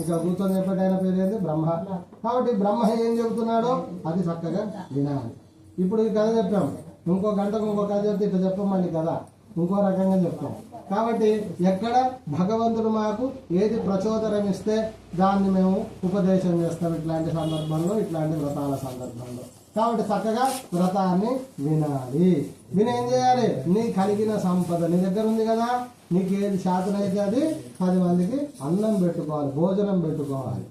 ఇక్కడ కూర్చొని చెప్పేట పేరు ఏంది? బ్రహ్మ. కాబట్టి బ్రహ్మ ఏం చెబుతున్నాడో అది చక్కగా వినాలి. ఇప్పుడు ఈ కథ చెప్పాం. ఇంకో గంటకు ఇంకో కథ చెప్తే ఇట్లా చెప్పమండి కదా ఇంకో రకంగా చెప్తాం. కాబట్టి ఎక్కడ భగవంతుడు మాకు ఏది ప్రచోదనం ఇస్తే దాన్ని మేము ఉపదేశం చేస్తాం ఇట్లాంటి సందర్భంలో ఇట్లాంటి వ్రతాల సందర్భంలో. కాబట్టి చక్కగా వ్రతాన్ని వినాలి. విని ఏం చేయాలి? నీ కలిగిన సంపద నీ దగ్గర ఉంది కదా. నీకు ఏది శాతం అయితే అది పది మందికి అన్నం పెట్టుకోవాలి భోజనం పెట్టుకోవాలి.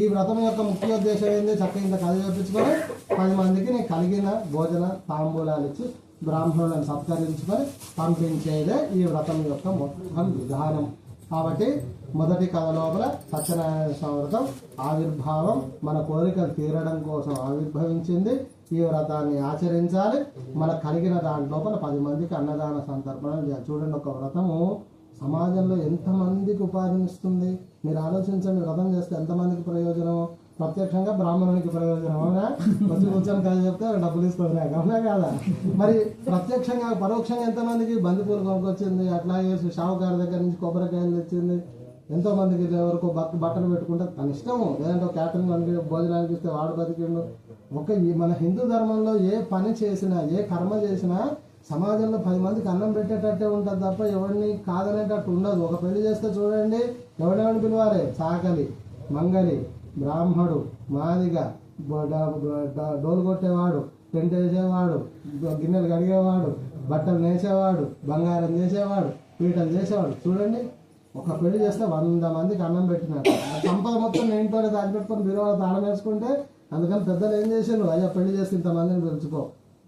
ఈ వ్రతం యొక్క ముఖ్య ఉద్దేశం ఏంది? చక్కగా ఇంత కథ చెప్పించుకొని పది మందికి నీ కలిగిన భోజన తాంబూలాలు ఇచ్చి బ్రాహ్మణులను సత్కరించుకొని పంపించేదే ఈ వ్రతం యొక్క మొత్తం విధానం. కాబట్టి మొదటి కథ లోపల సత్యనారాయణ స్వామి వ్రతం ఆవిర్భావం మన కోరికలు తీరడం కోసం ఆవిర్భవించింది. ఈ వ్రతాన్ని ఆచరించాలి. మన కలిగిన దాని లోపల పది మందికి అన్నదాన సంతర్పణ చూడండి ఒక వ్రతము సమాజంలో ఎంతమందికి ఉపాధినిస్తుంది? మీరు ఆలోచించండి. వ్రతం చేస్తే ఎంతమందికి ప్రయోజనం? ప్రత్యక్షంగా బ్రాహ్మణునికి ప్రయోజనం అవునా? వచ్చి కూర్చొని కలిసి చెప్తే డబ్బులు ఇస్తుంది అవునా కాదా? మరి ప్రత్యక్షంగా పరోక్షంగా ఎంతమందికి బంతిపూలు కొనుక్కొచ్చింది అట్లాగే షావుకారు దగ్గర నుంచి కొబ్బరికాయలు తెచ్చింది ఎంతో మందికి ఎవరికో బట్ బట్టలు పెట్టుకుంటే తన ఇష్టము లేదంటే ఒక క్యాటరింగ్ వండి భోజనానికి ఇస్తే వాడు బతికిండు. ఒక ఈ మన హిందూ ధర్మంలో ఏ పని చేసినా ఏ కర్మ చేసినా సమాజంలో పది మందికి అన్నం పెట్టేటట్టే ఉంటుంది తప్ప ఎవరిని కాదనేటట్టు ఉండదు. ఒక పెళ్ళి చేస్తే చూడండి ఎవడెవరిని పిలవాలి? చాకలి మంగలి. బ్రాహ్మడు మాదిగ డోలు కొట్టేవాడు టెంట్ వేసేవాడు గిన్నెలు కడిగేవాడు బట్టలు నేసేవాడు బంగారం చేసేవాడు పీటలు చేసేవాడు. చూడండి ఒక పెళ్ళి చేస్తే వంద మందికి అన్నం పెట్టినాడు సంపద మొత్తం నేను దాచిపెట్టుకొని బీరువాలో తాళం వేసుకుంటే అందుకని పెద్దలు ఏం చేశారు అయ్యా పెళ్ళి చేస్తే ఇంతమందిని పిలుచుకో.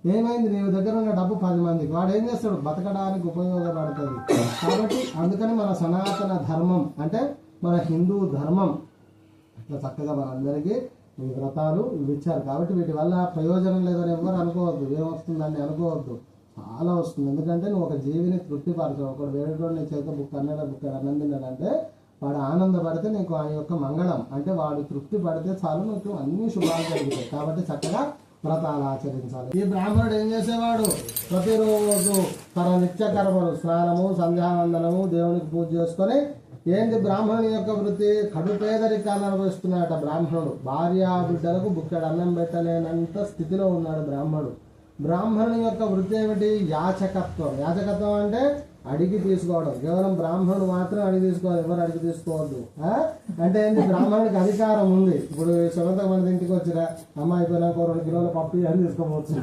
ఏమైంది? నీ దగ్గర ఉన్న డబ్బు పది మందికి. వాడు ఏం చేస్తాడు? బతకడానికి ఉపయోగపడుతుంది. కాబట్టి అందుకని మన సనాతన ధర్మం అంటే మన హిందూ ధర్మం చక్కగా మనందరికీ ఈ వ్రతాలు ఇవి ఇచ్చారు కాబట్టి వీటి వల్ల ప్రయోజనం లేదని ఎవరు అనుకోవద్దు. ఏమొస్తుందని అనుకోవద్దు. చాలా వస్తుంది. ఎందుకంటే నువ్వు ఒక జీవిని తృప్తిపరచవు ఒకడు వేరేటోడు నీ చేత బుక్ అన్నాడు బుక్ అన్నం తిన్నాడంటే వాడు ఆనందపడితే నీకు ఆ యొక్క మంగళం. అంటే వాడు తృప్తి పడితే చాలు నీకు అన్ని శుభాలు జరుగుతాయి. కాబట్టి చక్కగా వ్రతాలు ఆచరించాలి. ఈ బ్రాహ్మణుడు ఏం చేసేవాడు? ప్రతిరోజు తన నిత్య కర్మలు స్నానము సంధ్యావందనము దేవునికి పూజ చేసుకొని ఏంటి బ్రాహ్మణుని యొక్క వృత్తి? కడు పేదరికాన్ని అనుభవిస్తున్నాడట బ్రాహ్మణుడు. భార్య బిడ్డలకు బుక్కెడు అన్నం పెట్టలేనంత స్థితిలో ఉన్నాడు బ్రాహ్మణుడు. బ్రాహ్మణుని యొక్క వృత్తి ఏమిటి? యాచకత్వం. యాచకత్వం అంటే అడిగి తీసుకోవడం. కేవలం బ్రాహ్మణుడు మాత్రం అడిగి తీసుకోవాలి. ఎవరు అడిగి తీసుకోవద్దు. అంటే ఏంటి బ్రాహ్మణుడికి అధికారం ఉంది. ఇప్పుడు సొంత మన ఇంటికి వచ్చిరా అమ్మ అయిపోయినాక రెండు కిలోల పప్పు అని తీసుకోవచ్చు.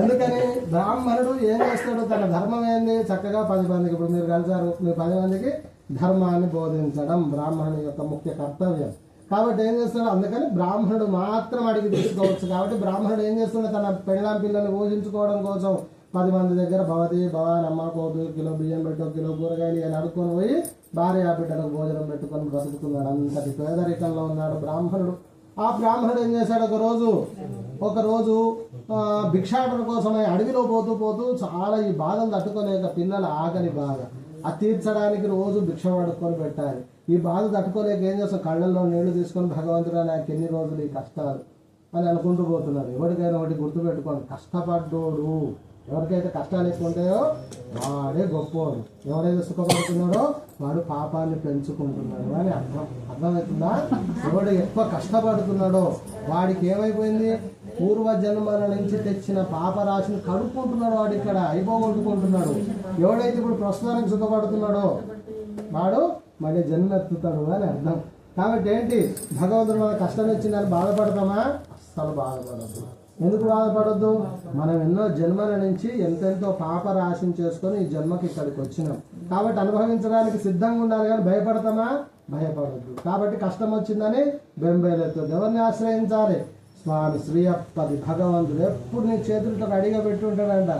ఎందుకని? బ్రాహ్మణుడు ఏం చేస్తాడు? తన ధర్మం ఏంది? చక్కగా పది మందికి ఇప్పుడు మీరు కలిసారు. మీరు పది మందికి ధర్మాన్ని బోధించడం బ్రాహ్మణుడి యొక్క ముఖ్య కర్తవ్యం. కాబట్టి ఏం చేస్తున్నాడు? అందుకని బ్రాహ్మణుడు మాత్రం అడిగి తీసుకోవచ్చు. కాబట్టి బ్రాహ్మణుడు ఏం చేస్తున్నాడు? తన పెళ్ళాం పిల్లల్ని పోషించుకోవడం కోసం పది మంది దగ్గర భవతి భవాన్ అమ్మ కిలో బియ్యం పెట్టు కిలో కూరగాయలు అని అడుక్కొని పోయి భార్య బిడ్డలకు భోజనం పెట్టుకొని బ్రతుకుతున్నాడు. అంతటి పేదరికంలో ఉన్నాడు బ్రాహ్మణుడు. ఆ బ్రాహ్మణుడు ఏం చేశాడు ఒక రోజు భిక్షాటన కోసమై అడవిలో పోతూ పోతూ చాలా ఈ బాధను తట్టుకోలేక పిల్లల ఆకలి బాధ. అది తీర్చడానికి రోజు భిక్ష పడుకొని పెట్టాలి. ఈ బాధ తట్టుకోలేక ఏం చేస్తాం కళ్ళల్లో నీళ్ళు తీసుకొని భగవంతుడు నాకు ఎన్ని రోజులు ఈ కష్టాలు అని అనుకుంటూ పోతున్నారు ఎవరికైనా ఒకటి గుర్తుపెట్టుకోండి. కష్టపడ్డోడు. ఎవరికైతే కష్టాలు ఎక్కువ ఉంటాయో వాడే గొప్పవాడు. ఎవరైతే సుఖపడుతున్నాడో వాడు పాపాన్ని పెంచుకుంటున్నాడు. అని అర్థం. అర్థమవుతుందా? ఎవడు ఎక్కువ కష్టపడుతున్నాడో వాడికి ఏమైపోయింది? పూర్వ జన్మల నుంచి తెచ్చిన పాపరాశిని కడుక్కుంటున్నాడు వాడు ఇక్కడ అయిపోగొట్టుకుంటున్నాడు. ఎవడైతే ఇప్పుడు ప్రస్తుతానికి సుఖపడుతున్నాడో వాడు మళ్ళీ జన్మ ఎత్తుతాడు అని అర్థం. కాబట్టి ఏంటి? భగవంతుడు మన కష్టం వచ్చిందని బాధపడతామా? అస్సలు బాధపడద్దు. ఎందుకు బాధపడద్దు? మనం ఎన్నో జన్మల నుంచి ఎంతెంతో పాప రాశం చేసుకొని ఈ జన్మకి ఇక్కడికి వచ్చినాం. కాబట్టి అనుభవించడానికి సిద్ధంగా ఉండాలి కానీ భయపడతామా? భయపడద్దు. కాబట్టి కష్టం వచ్చిందని బెంబేలెత్తు ఎవరిని ఆశ్రయించాలి? స్వామి శ్రీయప్పది భగవంతుడు. ఎప్పుడు నీ చేతులతో అడిగా పెట్టి ఉంటాడంట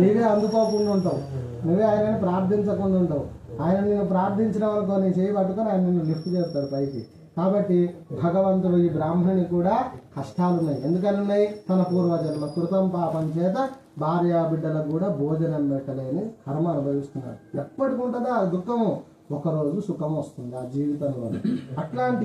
నీవే అందుకోకుండా ఉంటావు. నువ్వే ఆయనని ప్రార్థించకుండా ఉంటావు. ఆయన నిన్ను ప్రార్థించిన వరకు నీ చేయి పట్టుకొని ఆయన నిన్ను లిఫ్ట్ చేస్తాడు పైకి. కాబట్టి భగవంతుడు ఈ బ్రాహ్మణుని కూడా కష్టాలు ఉన్నాయి ఎందుకని తన పూర్వజన్మ కృతం పాపం చేత భార్య బిడ్డలకు కూడా భోజనం పెట్టలేని కర్మ అనుభవిస్తున్నాడు ఎప్పటికి ఉంటుందో? ఆ దుఃఖము. ఒకరోజు సుఖం వస్తుంది ఆ జీవితంలో. అట్లాంటి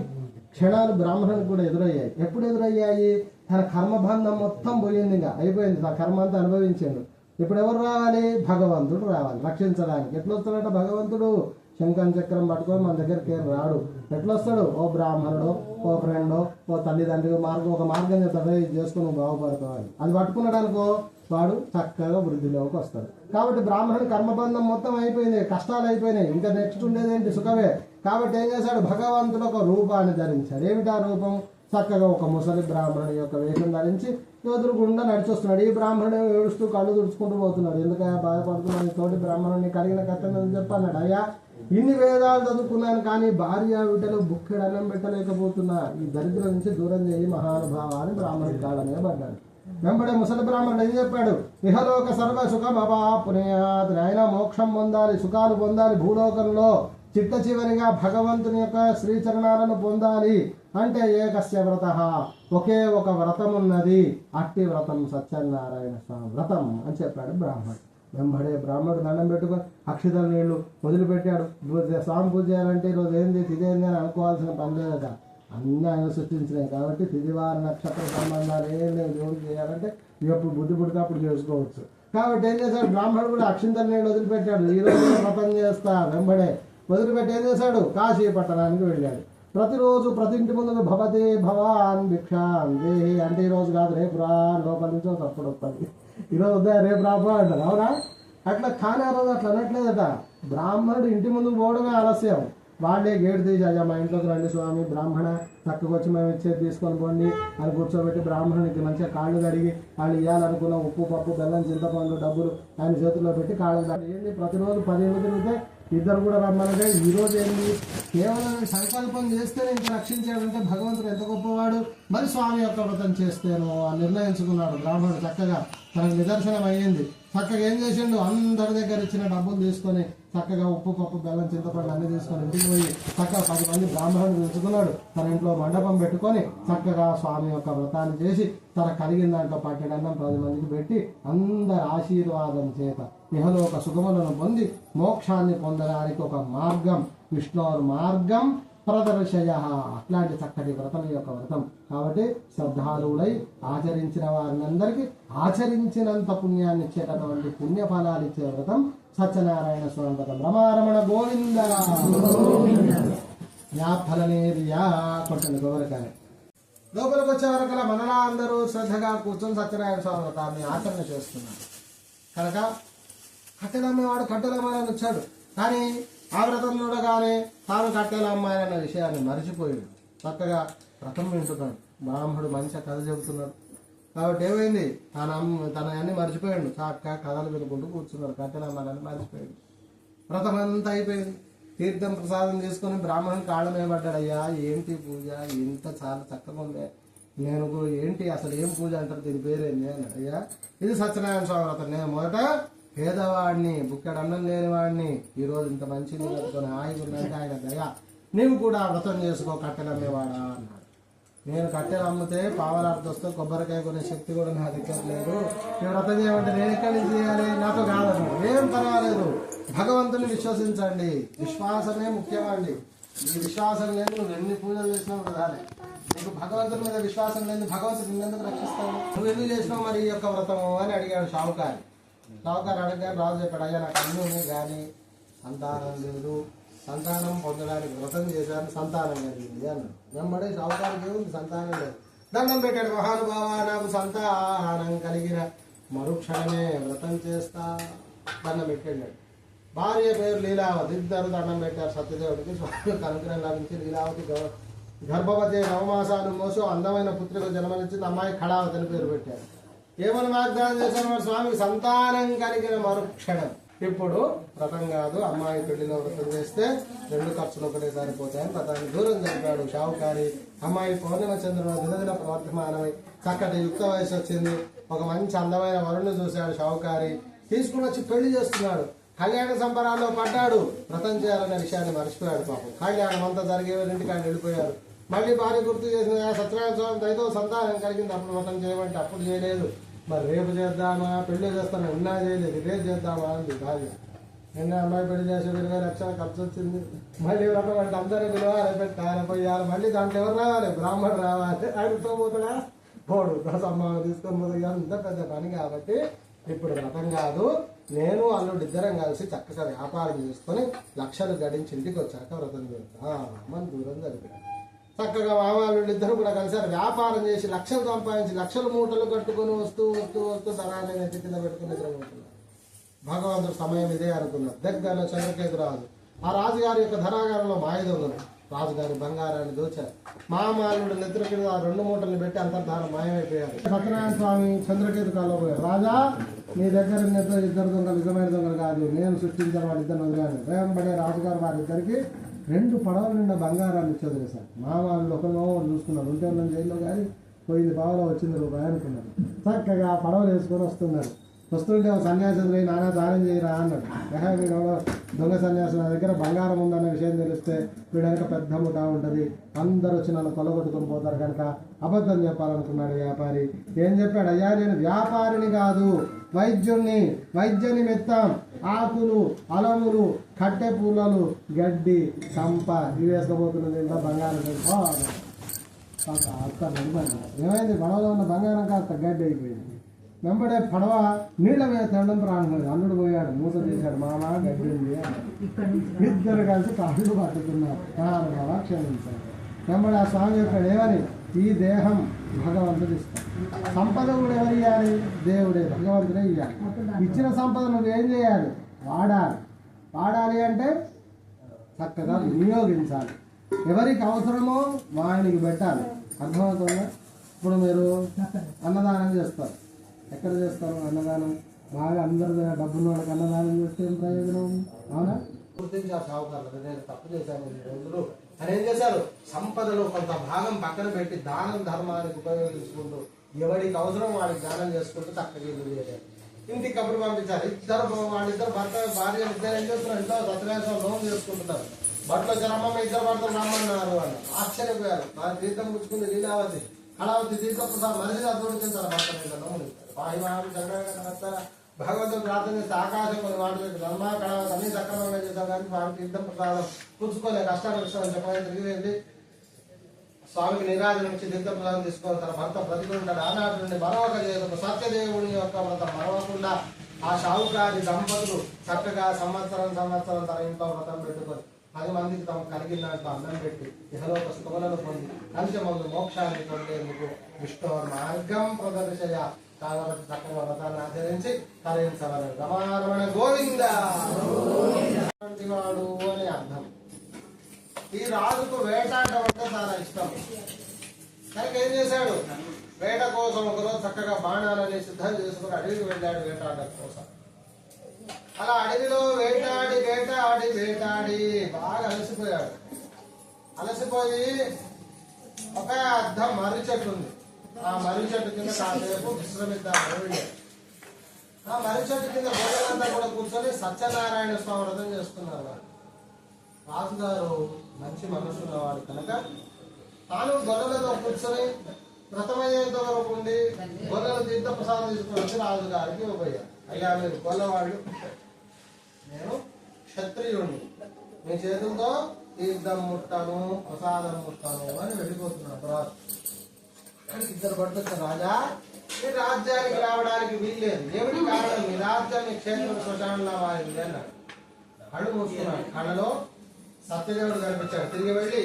క్షణాలు బ్రాహ్మణునికి కూడా ఎదురయ్యాయి. ఎప్పుడు ఎదురయ్యాయి? తన కర్మబంధం మొత్తం పోయింది ఇంకా. అయిపోయింది. తన కర్మ అంతా అనుభవించాడు. ఇప్పుడు ఎవరు రావాలి? భగవంతుడు రావాలి. రక్షించడానికి ఎట్లా వస్తాడట భగవంతుడు? శంఖం చక్రం పట్టుకొని మన దగ్గరికి ఏం రాడు. ఎట్లా వస్తాడు ఓ బ్రాహ్మణుడు ఓ ఫ్రెండ్ ఓ తల్లిదండ్రులు మార్గం ఒక మార్గం చెప్తాడు. ఇది చేసుకుని బాగుపడతావు అని అది పట్టుకున్నాడు అనుకో వాడు చక్కగా వృద్ధిలోకి వస్తాడు. కాబట్టి బ్రాహ్మణుడు కర్మబంధం మొత్తం అయిపోయింది కష్టాలు అయిపోయినాయి. ఇంకా నెక్స్ట్ ఉండేది ఏంటి? సుఖమే. కాబట్టి ఏం చేశాడు? భగవంతుడు ఒక రూపాన్ని ధరించాడు. ఏమిటి ఆ రూపం? చక్కగా ఒక ముసలి బ్రాహ్మణుడి యొక్క వేషం ధరించి గుండా నడిచొస్తున్నాడు. ఈ బ్రాహ్మణుడు ఏడుస్తూ కళ్ళు తుడుచుకుంటూ పోతున్నాడు. ఎందుకయ్యా బాధపడుతున్నాడు తోటి బ్రాహ్మణుడిని కలిగిన కథ చెప్పన్నాడు. అయ్యా ఇన్ని వేదాలు చదువుకున్నాను కానీ భార్య విటలు బుక్కెడు అన్నం పెట్టలేకపోతున్నా. ఈ దరిద్రం నుంచి దూరం చేయి మహానుభావ అని బ్రాహ్మణుడి కాళ్ళనే పడ్డాడు. వెంబడే ముసలి బ్రాహ్మణుడు ఏం చెప్పాడు? ఇహలోక సర్వ సుఖం అపాపునేయాత్. ఆయన మోక్షం పొందాలి సుఖాలు పొందాలి భూలోకంలో చిట్ట చివరిగా భగవంతుని యొక్క శ్రీచరణాలను పొందాలి అంటే ఏకస్య వ్రత. ఒకే ఒక వ్రతం ఉన్నది అట్టి వ్రతం సత్యనారాయణ స్వామి వ్రతం అని చెప్పాడు బ్రాహ్మణుడు. వెంబడే బ్రాహ్మణుడు దండం పెట్టుకొని అక్షిత నీళ్ళు వదిలిపెట్టాడు. పూజ- స్వామి పూజ చేయాలంటే ఈరోజు ఏంది? తిదేంది అని అనుకోవాల్సిన పని లేదట. అన్నీ ఆయన సృష్టించినాయి కాబట్టి తిదివార నక్షత్ర సంబంధాలు ఏం లేదు దేవుడికి చేయాలంటే ఎప్పుడు బుద్ధి పుడితే అప్పుడు చేసుకోవచ్చు. కాబట్టి ఏం చేశాడు? బ్రాహ్మణుడు కూడా అక్షింతల నీళ్ళు వదిలిపెట్టాడు. ఈరోజు వ్రతం చేస్తా వెంబడే. వదిలిపెట్టి ఏం చేశాడు? కాశీ పట్టణానికి వెళ్ళాడు. ప్రతిరోజు ప్రతి ఇంటి ముందు భవతే భవాన్ భిక్షాన్ దేహి. అంటే ఈ రోజు కాదు రేపు రా లోపల నుంచి ఒక తప్పుడు వస్తుంది ఈరోజు వద్దా రేపు రాపా అంటారు. అవునా? అట్లా కానీ ఆ రోజు అట్లా అనట్లేదట. బ్రాహ్మణుడు ఇంటి ముందుకు పోవడమే ఆలస్యం. వాళ్ళే గేటు తీసి అయ్యా మా ఇంట్లోకి రండి స్వామి బ్రాహ్మణ చక్కగా వచ్చి మేము ఇచ్చేది తీసుకొని పోండి. అని కూర్చోబెట్టి బ్రాహ్మణునికి మంచిగా కాళ్ళు కడిగి వాళ్ళు ఇవ్వాలనుకున్న ఉప్పు పప్పు బెల్లం చింతపండు డబ్బులు ఆయన చేతిలో పెట్టి కాళ్ళు కడిగి ఏంది ప్రతిరోజు పదిహేను తిరిగితే ఇద్దరు కూడా రమ్మనంటే ఈ రోజు ఏంది? కేవలం సంకల్పం చేస్తేనే ఇంక రక్షించాడంటే భగవంతుడు ఎంత గొప్పవాడు? మరి స్వామి యొక్క వ్రతం చేస్తేను నిర్ణయించుకున్నాడు బ్రాహ్మణుడు చక్కగా. తనకు నిదర్శనం అయ్యింది. చక్కగా ఏం చేసిండు? అందరి దగ్గర ఇచ్చిన డబ్బులు తీసుకొని చక్కగా ఉప్పు పప్పు బెల్లం చింతపండు అన్ని తీసుకొని ఇంటికి పోయి చక్కగా పది మంది బ్రాహ్మణుడు తెచ్చుకున్నాడు తన ఇంట్లో మండపం పెట్టుకొని చక్కగా స్వామి యొక్క వ్రతాన్ని చేసి తన కలిగిన దాంట్లో పట్టడన్నం పది మందికి పెట్టి అందరి ఆశీర్వాదం చేత ఇహలోక సుఖములను పొంది మోక్షాన్ని పొందడానికి ఒక మార్గం విష్ణువు మార్గం ప్రదర్శయ. అట్లాంటి చక్కటి వ్రతం ఈ యొక్క వ్రతం. కాబట్టి శ్రద్ధాలువులై ఆచరించిన వారినందరికీ ఆచరించినంత పుణ్యాన్ని ఇచ్చేటటువంటి పుణ్య ఫలాలు ఇచ్చే వ్రతం సత్యనారాయణ స్వామి వ్రతం. రమారమణ గోవింద. యా ఫలనేరియా కొట్టండి కొబ్బరికాయ లోపలికి వచ్చే వరకు మనలా అందరూ శ్రద్ధగా కూర్చొని సత్యనారాయణ స్వామి వ్రతాన్ని ఆచరణ చేస్తున్నారు. కనుక కట్టెలమ్మేవాడు అమ్మేవాడు వచ్చాడు. కానీ ఆ వ్రతం చూడగానే తాను అమ్మాయి అమ్మాయనన్న విషయాన్ని మరిచిపోయాడు. చక్కగా వ్రతం వింటున్నాడు. బ్రాహ్మడు మంచిగా కథ చెబుతున్నాడు. కాబట్టి ఏమైంది? తన తన అన్ని మర్చిపోయాడు. చక్కగా కథలు వినుకుంటూ కూర్చున్నాడు. కట్టెల అమ్మాలని మర్చిపోయాడు. వ్రతం అంతా అయిపోయింది. తీర్థం ప్రసాదం తీసుకొని బ్రాహ్మణుని కాళ్ళమే పడ్డాడు. అయ్యా ఏంటి పూజ? ఇంత చాలా చక్కగా ఉందే. నేను కూడా ఏంటి? అసలు ఏం పూజ అంటారు? దీని పేరేంది? అని అయ్యా ఇది సత్యనారాయణ స్వామి వ్రతం. నేను మొదట పేదవాడిని బుక్కడు అన్నం లేనివాడిని ఈ రోజు ఇంత మంచి కట్టుకొని హాయిగా ఉందంటే ఆయన దయ. నీవు కూడా వ్రతం చేసుకో కట్టెలు అమ్మేవాడా అన్నాడు. నేను కట్టెలు అమ్మితే పావలార్థం వస్తే కొబ్బరికాయ కొనే శక్తి కూడా నా దగ్గర లేదు. నేను వ్రతం చేయమంటే నేను ఎక్కడి నుంచి చేయాలి? నాతో కాదన్నాడు ఏం పర్వాలేదు. భగవంతుని విశ్వసించండి. విశ్వాసమే ముఖ్యమండి. ఈ విశ్వాసం లేదు నువ్వు ఎన్ని పూజలు చేసినా వృధాలే నీకు భగవంతుని మీద విశ్వాసం లేదు భగవంతుడు నిన్నెందుకు రక్షిస్తాడు నువ్వు ఎందుకు చేసినావు మరి ఈ యొక్క వ్రతము అని అడిగాడు షావుకారి. షావుకారు అడగారు రాజు చెప్పాడు అయ్యా నాకు అన్నీ ఉన్నాయి కానీ సంతానం లేదు. సంతానం పొందడానికి వ్రతం చేశాను సంతానం కలిగింది అన్నాడు వెంబడే షావుకారికి ఏముంది సంతానం లేదు. దండం పెట్టాడు మహానుభావ నాకు సంతానం కలిగిన మరుక్షణమే వ్రతం చేస్తా. దండం పెట్టాడు. భార్య పేరు లీలావతి ఇద్దరు దండం పెట్టారు సత్యదేవుడికి. స్వామి అనుగ్రహం లభించి లీలావతి గర్భవతి నవమాసాలు మోసు అందమైన పుత్రిక జన్మనిచ్చి అమ్మాయి ఖడావతి అని పేరు పెట్టారు ఏమని వాగ్దానం చేశారు మరి స్వామికి సంతానం కలిగిన మరుక్షణం. ఇప్పుడు వ్రతం కాదు అమ్మాయి పెళ్ళిలో వ్రతం చేస్తే రెండు ఖర్చులు ఒకటే సరిపోతాయని వ్రతాన్ని దూరం జరిపాడు షావుకారి. అమ్మాయి పౌర్ణిమ చంద్రుడు దినదిన ప్రవర్తమానమై చక్కటి యుక్త వయసు వచ్చింది. ఒక మంచి అందమైన వరుణ్ణి చూశాడు షావుకారి. తీసుకుని వచ్చి పెళ్ళి చేస్తున్నాడు. కళ్యాణ సంబరాల్లో పడ్డాడు. వ్రతం చేయాలనే విషయాన్ని మర్చిపోయాడు పాపం. కళ్యాణం అంతా జరిగే ఇంటికి ఆయన వెళ్ళిపోయారు మళ్ళీ భార్య గుర్తు చేసిన సత్యనారాయణ స్వామి దయతో సంతానం కలిగింది. అప్పుడు వ్రతం చేయమంటే అప్పుడు చేయలేదు. మరి రేపు చేద్దామా? పెళ్ళి చేస్తాను? ఉన్నా చేయలేదు. రేపు చేద్దామా అంది భార్య. నిన్న అమ్మాయి పెళ్ళి చేసే ఇరవై లక్షల ఖర్చు వచ్చింది. మళ్ళీ వ్రతం అంటే అందరూ పిలవాలి పెట్టాలి పోయాలి. మళ్ళీ దాంట్లో ఎవరు రావాలి? బ్రాహ్మణుడు రావాలి. ఆయనతో పోతాడా పోడు. సమ్మానం తీసుకొని పోతే అంత పెద్ద పని కాబట్టి ఇప్పుడు వ్రతం కాదు. నేను అల్లుడు ఇద్దరం కలిసి చక్కగా వ్యాపారం చేసుకొని లక్షలు గడించి ఇంటికి వచ్చాక వ్రతం చేద్దాం. మన దూరం జరిపాడు చక్కగా మామూలు ఇద్దరు కూడా కలిసారు. వ్యాపారం చేసి లక్షలు సంపాదించి లక్షల మూటలు కట్టుకొని వస్తూ వస్తూ వస్తూ ధనాన్ని నెత్తి కింద పెట్టుకుని నిద్రపోతున్నారు భగవంతుడు సమయం ఇదే అనుకున్నారు దగ్గరలో చంద్రకేతు రాజు ఆ రాజుగారి యొక్క ధనాగారంలో మాయదొంగలు రాజుగారి బంగారాన్ని దోచారు. మామాలుడు నిద్ర కింద ఆ రెండు మూటలు పెట్టి అంతర్ధారం మాయమైపోయారు. సత్యనారాయణ స్వామి చంద్రకేతు కాలంలో పోయారు. రాజా నీ దగ్గర నిద్ర ఇద్దరు దొంగలు నిజమైన దొంగలు కాదు. నేను సృష్టించిన వాళ్ళిద్దరు వదిలాను భయంపడే రాజుగారు వారిద్దరికి రెండు పడవల నిండా బంగారాన్ని చదివేశారు మా వాళ్ళు ఒకరినో ఒకరు చూసుకున్నారు ఉంటే ఉన్న జైల్లో కానీ పోయింది బావలో వచ్చింది రూపాయి అనుకున్నారు. చక్కగా పడవలు వేసుకొని వస్తున్నారు. వస్తుంటే ఒక సన్యాసం పోయి నానా దానం చేయరా అన్నాడు. ఏహే వీడెవడో దొంగ సన్యాసం నా దగ్గర బంగారం ఉందన్న విషయం తెలిస్తే వీడనక పెద్ద ముఠా ఉంటుంది. అందరూ వచ్చి నన్ను కొల్లగొట్టుకొని పోతారు కనుక అబద్ధం చెప్పాలనుకున్నాడు వ్యాపారి. ఏం చెప్పాడు? అయ్యా నేను వ్యాపారిని కాదు వైద్యుణ్ణి వైద్యుని నిమిత్తం ఆకులు అలములు కట్టె పూలలు గడ్డి కంప ఇవి వేసుకోబోతున్నది ఇంట్లో బంగారం ఓ, కాస్త ఏమైంది? పడవలో ఉన్న బంగారం కాస్త గడ్డి అయిపోయింది. వెంబడే పడవ నీళ్ళ మీద తినడం ప్రారంభమైంది. అల్లుడు పోయాడు మూత తీశాడు. మామ గడ్డి ఇద్దరు కలిసి కాళ్ళు పట్టుకున్నారు. బాబా క్షమించారు. వెంబడి ఆ స్వామి చెప్పాడు ఏమని ఈ దేహం భగవంతుడు ఇస్తాడు. సంపద కూడా ఎవరు ఇవ్వాలి దేవుడే భగవంతుడే ఇవ్వాలి ఇచ్చిన సంపద నువ్వేం ఏం చేయాలి? వాడాలి. వాడాలి అంటే చక్కగా వినియోగించాలి. ఎవరికి అవసరమో వానికి పెట్టాలి. అర్థమవుతుందా? ఇప్పుడు మీరు అన్నదానం చేస్తారు. ఎక్కడ చేస్తారు అన్నదానం? బాగా అందరు డబ్బులు వాళ్ళకి అన్నదానం చేస్తే ఏం ప్రయోజనం? అవునా? గుర్తించారు సాగుకారులు నేను తప్పు చేశాను. ఈ రోజులు అని ఏం చేశారు? సంపదలో కొంత భాగం పక్కన పెట్టి దానం ధర్మానికి ఉపయోగించుకుంటూ ఎవరికి అవసరం వాడికి దానం చేసుకుంటూ చక్కగా ఇల్లు చేయాలి ఇంటికి కబురు పంపించాలి. ఇద్దరు వాళ్ళిద్దరు భర్త భార్య ఇద్దరు ఏం చేస్తున్నారు? ఇంట్లో సత్యనారాయణ లోన్ చేసుకుంటున్నారు బట్టలు జనమ్మ ఇద్దరు భర్తలు రమ్మన్నారు వాళ్ళు. ఆశ్చర్యపోయారు. నా తీర్థం పుచ్చుకుంది లీలావతి. కళావతి తీర్థం సార్ మనిషి అదృష్టించారు భర్త మీద లోన్. వాయి మహారాజు భగవంతుడు ప్రార్థన చేస్తే ఆకాశం కొన్ని మాటలు ధర్మ కళావతి అన్ని సక్రమంగా చేశారు కానీ స్వామి తీర్థం ప్రసాదం పుచ్చుకోలే. కష్టాలు విషయం చెప్పని తిరిగి స్వామికి నిరాజన నుంచి తీర్థ ప్రసాదం తీసుకొని తన భర్త బ్రతికుంటాడు ఆనాటి నుండి మరొక దేవుడు సత్యదేవుని యొక్క వ్రతం మరవకుండా ఆ షావుకారి దంపతులు చక్కగా సంవత్సరం సంవత్సరం తన ఇంట్లో వ్రతం పెట్టుకొని పది మందికి తమ కలిగినట్టు అన్నం పెట్టి ఇహలోక సుఖములను పొంది అంత్యమందు మోక్షాన్ని పొందేందుకు విష్ణు మార్గం ప్రదర్శయ. కాబట్టి చక్కగా వ్రతాన్ని ఆచరించి తరించవలను రమారమణ గోవింద. వాడు అని అర్థం. ఈ రాజుకు వేటాడటం అంటే చాలా ఇష్టం. కనుక ఏం చేశాడు? వేట కోసం ఒకరోజు చక్కగా బాణాలని సిద్ధం చేసుకుని అడవికి వెళ్ళాడు వేటాడటం కోసం. అలా అడవిలో వేటాడి వేటాడి వేటాడి బాగా అలసిపోయాడు. అలసిపోయి ఒక అద్దం మర్రి చెట్టు ఉంది. ఆ మర్రి చెట్టు కింద కాసేపు విశ్రమిద్దాం ఆ మర్రి చెట్టు కింద భోజనంతా కూడా కూర్చొని సత్యనారాయణ స్వామి వ్రతం చేస్తున్నారు. వాళ్ళు రాజుగారు మంచి మనసు ఉన్నవాడు కనుక తాను గొర్రెలతో కూర్చొని వ్రతమయ్యేంత వరకు ఉండి గొర్రెల తీర్థ ప్రసాదం తీసుకుని వచ్చి రాజు గారికి ఇవ్వబోయారు అయ్యా మీరు గొల్లవాళ్ళు నేను క్షత్రియుడిని మీ చేతులతో తీర్థం ముట్టను ప్రసాదం ముట్టను అని వెళ్ళిపోతున్నాడు రాజు ఇద్దరు పట్టుకొచ్చిన రాజా మీ రాజ్యానికి రావడానికి వీల్లేదు. దేవుడి కారణం? మీ రాజ్యాన్ని క్షేత్రం శ్మశానంలో వారింది అన్నాడు. కళ్ళు మూసుకున్నాడు. కళ్ళలో సత్యదేవుడు కనిపించాడు తిరిగి వెళ్ళి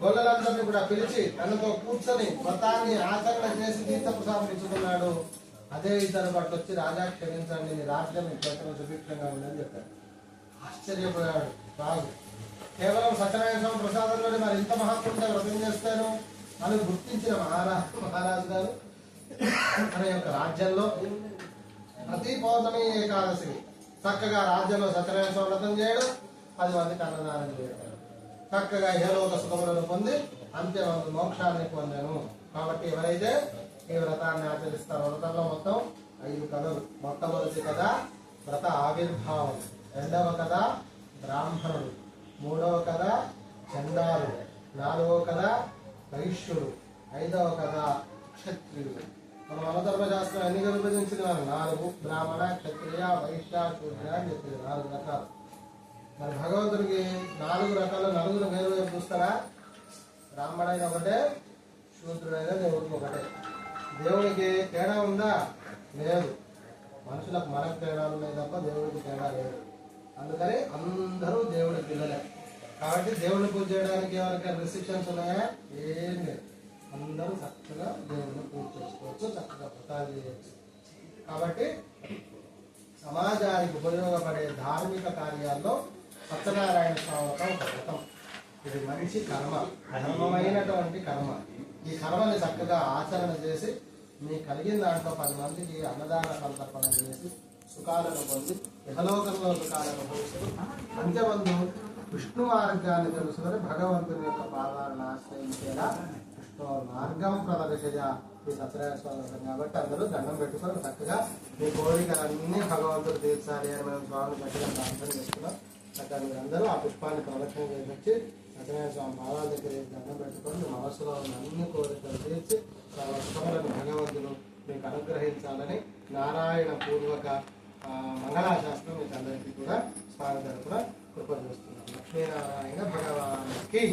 గొల్లలందరినీ కూడా పిలిచి తనతో కూర్చొని వ్రతాన్ని ఆచరణ చేసి తీర్థ ప్రసాదం ఇచ్చుకున్నాడు. అదే ఇతను పట్టు వచ్చి రాజా క్షమించండి నీ రాజ్యం క్షేత్రం సుభిక్షంగా ఉందని చెప్పాడు ఆశ్చర్యపోయాడు. రాజు కేవలం సత్యనారాయణ స్వామి ప్రసాదంలోనే మరి ఇంత మహాత్ముంటే వ్రతం చేస్తాను? అని గుర్తించిన మహారాజు మహారాజు గారు మన యొక్క రాజ్యంలో ప్రతి పౌర్ణమి ఏకాదశి చక్కగా రాజ్యంలో సత్యనారాయణ స్వామి వ్రతం చేయడం. పది మందికి అన్నదానం చేయడం చక్కగా ఏలోక సుఖములను పొంది అంతే మోక్షాన్ని పొందాను. కాబట్టి ఎవరైతే ఈ వ్రతాన్ని ఆచరిస్తారో వ్రతంలో మొత్తం ఐదు కథలు. మొట్టమొదటి కథ వ్రత ఆవిర్భావం. రెండవ కథ బ్రాహ్మణుడు. మూడవ కథ చండాలుడు నాలుగవ కథ వైశ్యుడు. ఐదవ కథ క్షత్రియుడు. మనం మనధర్మ శాస్త్రం ఎన్ని విభజించింది మనం. నాలుగు బ్రాహ్మణ క్షత్రియ వైశ్య శూద్ర అని చెప్పింది. నాలుగు రకాలు. మరి భగవంతుడికి నాలుగు రకాల నలుగురు వేరు వేరు చూస్తారా? బ్రాహ్మణైన ఒకటే శూద్రుడైన దేవుడికి ఒకటే. దేవునికి తేడా ఉందా? లేదు. మనుషులకు మనకు తేడాలు ఉన్నాయి తప్ప దేవుడికి తేడా లేదు. అందుకని అందరూ దేవుడి పిల్లలే. కాబట్టి దేవుడిని పూజ చేయడానికి ఎవరికైనా రిస్ట్రిక్షన్స్ ఉన్నాయా? ఏం లేదు. అందరూ చక్కగా దేవుడిని పూజ చేసుకోవచ్చు చక్కగా వ్రతాలు చేయవచ్చు కాబట్టి సమాజానికి ఉపయోగపడే ధార్మిక కార్యాల్లో సత్యనారాయణ స్వామి ఒక వ్రతం. ఇది మంచి కర్మ ధర్మమైనటువంటి కర్మ. ఈ కర్మని చక్కగా ఆచరణ చేసి మీకు కలిగిన దాంట్లో పది మందికి అన్నదాన సంతర్పణ చేసి సుఖాలను పొంది యథలోకంలో సుఖాలను పొందుతూ అంత్యమందు విష్ణు మార్గాన్ని తెలుసుకొని భగవంతుని యొక్క పాదాలను ఆశ్రయించేలా విష్ణు మార్గం ప్రదర్శయ ఈ సత్యనారాయణ స్వామి కాబట్టి అందరూ దండం పెట్టుకొని చక్కగా మీ కోరికలన్నీ భగవంతుడు తీర్చాలి అని మేము స్వామిని గట్టిగా ప్రార్థన చేస్తున్నాం. చక్కగా మీరందరూ ఆ పుష్పాన్ని ప్రదక్షిణ చేసి వచ్చి సత్యనారాయణ స్వామి పాదాల దగ్గర దండం పెట్టుకొని మనసులో ఉన్న అన్ని కోరికలు తీర్చి సర్వ సుఖములను భగవంతుడు మీకు అనుగ్రహించాలని నారాయణ పూర్వక మంగళాశాస్త్రం మీకు అందరికీ కూడా స్వామి తరపున కృప చేస్తున్నాం లక్ష్మీనారాయణ భగవానికి